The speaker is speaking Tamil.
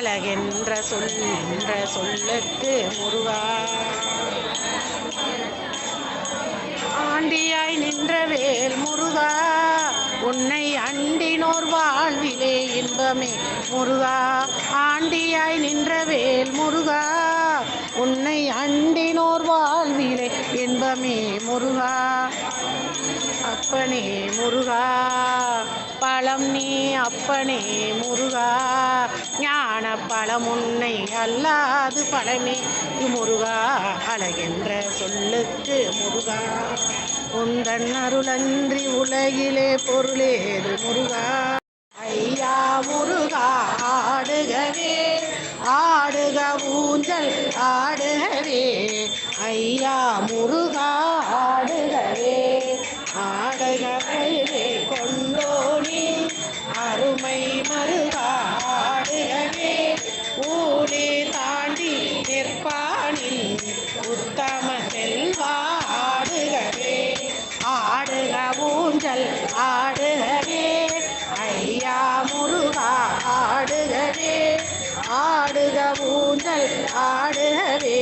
அழகென்ற சொல்ன்ற சொல்லுக்கு முருகா. ஆண்டியாய் நின்ற வேல் முருகா உன்னை அண்டினோர் வாழ்விலே இன்பமே முருகா. ஆண்டியாய் நின்ற வேல் முருகா உன்னை அண்டினோர் வாழ்விலே இன்பமே முருகா. அப்பனே முருகா பழம் நீ அப்பனே முருகா. ஞான பழம். உன்னை அல்லாது பழமே முருகா அழகென்ற சொல்லுக்கு முருகா. உந்தன் அருளன்றி உலகிலே பொருளேது முருகா. ஐயா முருகா ஆடுகவே. ஆடுக ஊஞ்சல் ஆடுகவே. ஐயா முருகா ஆடுகவே. ஆடுகவே கொண்டோனி. அருமை மறு ஆடுகடே ஐயா முருகா ஆடுகடே ஆடுக ஊஞ்சல் ஆடுகவே